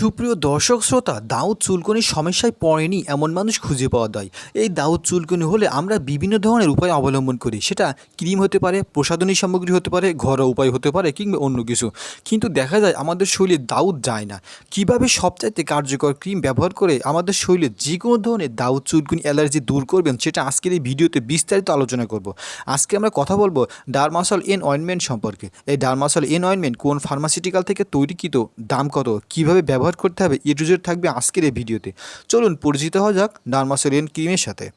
সুপ্রিয় দর্শক শ্রোতা, দাউদ চুলকনির সমস্যায় পড়েনি এমন মানুষ খুঁজে পাওয়া যায় এই দাউদ চুলকনি হলে আমরা বিভিন্ন ধরনের উপায় অবলম্বন করি। সেটা ক্রিম হতে পারে, প্রসাধনী সামগ্রী হতে পারে, ঘরোয়া উপায় হতে পারে কিংবা অন্য কিছু। কিন্তু দেখা যায় আমাদের শরীরে দাউদ যায় না। কীভাবে সবচাইতে কার্যকর ক্রিম ব্যবহার করে আমাদের শরীরে যে কোনো ধরনের দাউদ চুলকুনি অ্যালার্জি দূর করবেন, সেটা আজকের এই ভিডিওতে বিস্তারিত আলোচনা করব। আজকে আমরা কথা বলব ডারমাসল এন অয়েনমেন্ট সম্পর্কে। এই ডারমাসল এন অয়েনমেন্ট কোন ফার্মাসিউটিক্যাল থেকে তৈরিকৃত, দাম কত, কীভাবে ব্যবহার করতে হবে। এ থাকবে আজকের এই ভিডিওতে। চলুন পরিচিত হওয়া যাক ডারমাসল এন ক্রিমের সাথে।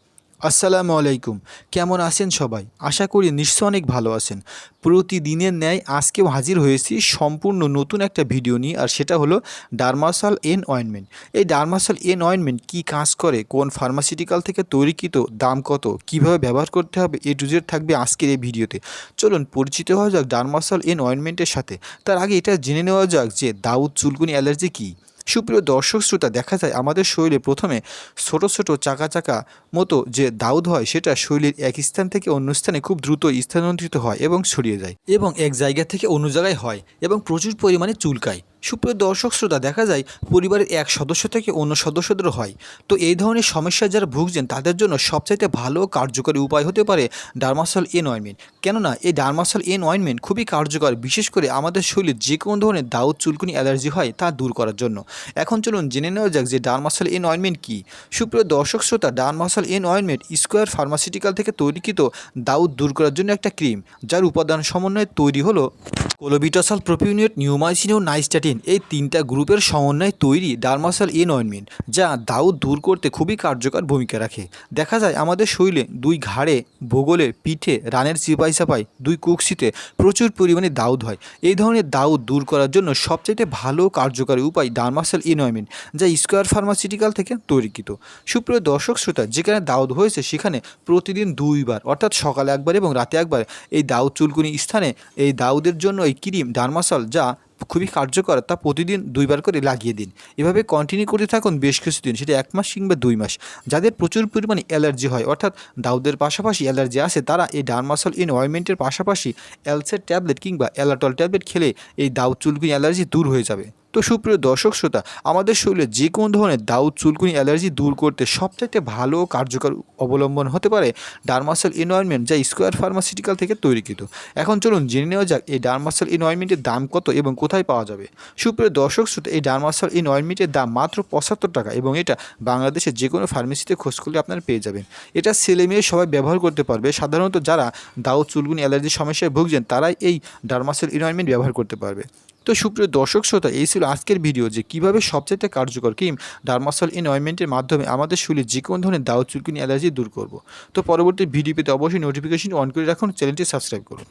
আসসালামু আলাইকুম। কেমন আছেন সবাই? আশা করি নিশ্চয় অনেক ভালো আছেন। প্রতিদিনের ন্যায় আজকেও হাজির হয়েছি সম্পূর্ণ নতুন একটা ভিডিও নিয়ে, আর সেটা হলো ডারমাসাল এন অয়েনমেন্ট। এই ডারমাসাল এন অয়েনমেন্ট কী কাজ করে? কোন ফার্মাসিউটিক্যাল থেকে তৈরিকৃত, দাম কত? কীভাবে ব্যবহার করতে হবে? এ টু জেড থাকবে আজকের এই ভিডিওতে। চলুন পরিচিত হওয়া যাক ডারমাসাল এন অয়েনমেন্টের সাথে। তার আগে এটা জেনে নেওয়া যাক যে দাউদ চুলকুনি অ্যালার্জি কী। সুপ্রিয় দর্শক শ্রোতা, দেখা যায় আমাদের শরীরে প্রথমে ছোটো ছোটো চাকা চাকা মতো যে দাউদ হয়, সেটা শরীরের এক স্থান থেকে অন্য স্থানে খুব দ্রুত স্থানান্তরিত হয় এবং ছড়িয়ে যায় এবং এক জায়গা থেকে অন্য জায়গায় হয় এবং প্রচুর পরিমাণে চুলকায়। সুপ্রিয় দর্শক শ্রোতা, দেখা যায় পরিবারের এক সদস্য থেকে অন্য সদস্যদেরও হয়। তো এই ধরনের সমস্যা যারা ভুগছেন, তাদের জন্য সবচাইতে ভালো কার্যকরী উপায় হতে পারে ডার্মাসল এন অয়েনমেন্ট কেননা, এই ডার্মাসল এন অয়েনমেন্ট খুবই কার্যকর, বিশেষ করে আমাদের শরীরে যে কোনো ধরনের দাউদ, চুলকুনি, অ্যালার্জি হয় তা দূর করার জন্য। এখন চলুন জেনে নেওয়া যাক যে ডার্মাসল এন অয়েনমেন্ট কী। সুপ্রিয় দর্শক শ্রোতা, Dermasol N ointment Square pharmaceutical থেকে তৈরিকৃত দাউদ দূর করার জন্য একটা ক্রিম, যার উপাদান সমন্বয়ে তৈরি হলো কোলোবিটাসল প্রোপিউনিয়েট নিউমাইসিন ও নাইস্ট্যাটিন এই তিনটা গ্রুপের সমন্বয়ে তৈরি ডার্মাসাল এন অয়েনমেন্ট যা দাউদ দূর করতে খুবই কার্যকর ভূমিকা রাখে। দেখা যায়, আমাদের শরীরে দুই ঘাড়ে, ভূগোলে, পিঠে, রানের চিপাই চাপাই দুই কুকসিতে প্রচুর পরিমাণে দাউদ হয়। এই ধরনের দাউদ দূর করার জন্য সবচেয়ে ভালো কার্যকরী উপায় ডার্মাসাল এন অয়েনমেন্ট যা স্কোয়ার ফার্মাসিউটিক্যাল থেকে তৈরিকৃত। সুপ্রিয় দর্শক শ্রোতা, যেখানে দাউদ হয়েছে, সেখানে প্রতিদিন দুইবার, অর্থাৎ সকালে একবার এবং রাতে একবার, এই দাউদ চুলকুনি স্থানে এই দাউদের জন্য এই ক্রিম ডার্মাসল যা খুবই কার্যকর, তা প্রতিদিন দুইবার করে লাগিয়ে দিন। এভাবে কন্টিনিউ করতে থাকুন বেশ কিছুদিন, সেটা এক মাস কিংবা দুই মাস। যাদের প্রচুর পরিমাণে অ্যালার্জি হয়, অর্থাৎ দাউদের পাশাপাশি অ্যালার্জি আছে, তারা এই ডার্মাসল ইন অয়েনমেন্টের পাশাপাশি অ্যালসের ট্যাবলেট কিংবা অ্যালাটল ট্যাবলেট খেলে এই দাউদ চুলকুনি অ্যালার্জি দূর হয়ে যাবে। তো সুপ্রিয় দর্শক শ্রোতা, আমাদের শরীরে যে কোনো ধরনের দাউদ, চুলকুনি, অ্যালার্জি দূর করতে সবচাইতে ভালো কার্যকর অবলম্বন হতে পারে ডার্মাসেল ইনঅয়েনমেন্ট যা স্কোয়ার ফার্মাসিউটিক্যাল থেকে তৈরিকৃত। এখন চলুন জেনে নেওয়া যাক এই ডার্মাসেল ইনঅয়েনমেন্টের দাম কত এবং কোথায় পাওয়া যাবে। সুপ্রিয় দর্শক শ্রোতা, এই ডার্মাসেল ইনঅয়েনমেন্টের দাম মাত্র পঁচাত্তর টাকা এবং এটা বাংলাদেশের যে কোনো ফার্মেসিতে খোঁজ করলে আপনারা পেয়ে যাবেন। এটা ছেলে মেয়ে সবাই ব্যবহার করতে পারবে। সাধারণত যারা দাউদ, চুলকুনি, অ্যালার্জির সমস্যায় ভুগছেন, তারাই এই ডার্মাসেল ইনঅয়েনমেন্ট ব্যবহার করতে পারবে। তো সুপ্রিয় দর্শক শ্রোতা, এই ছিল আজকের ভিডিও যে কীভাবে সবচেয়ে কার্যকর কিম ডার্মাসল ইন অয়েনমেন্টের মাধ্যমে আমাদের শরীরে যে কোনো ধরনের দাও চুলকিনি অ্যালার্জি দূর করব। তো পরবর্তী ভিডিও পেতে অবশ্যই নোটিফিকেশন অন করে রাখুন, চ্যানেলটি সাবস্ক্রাইব করুন।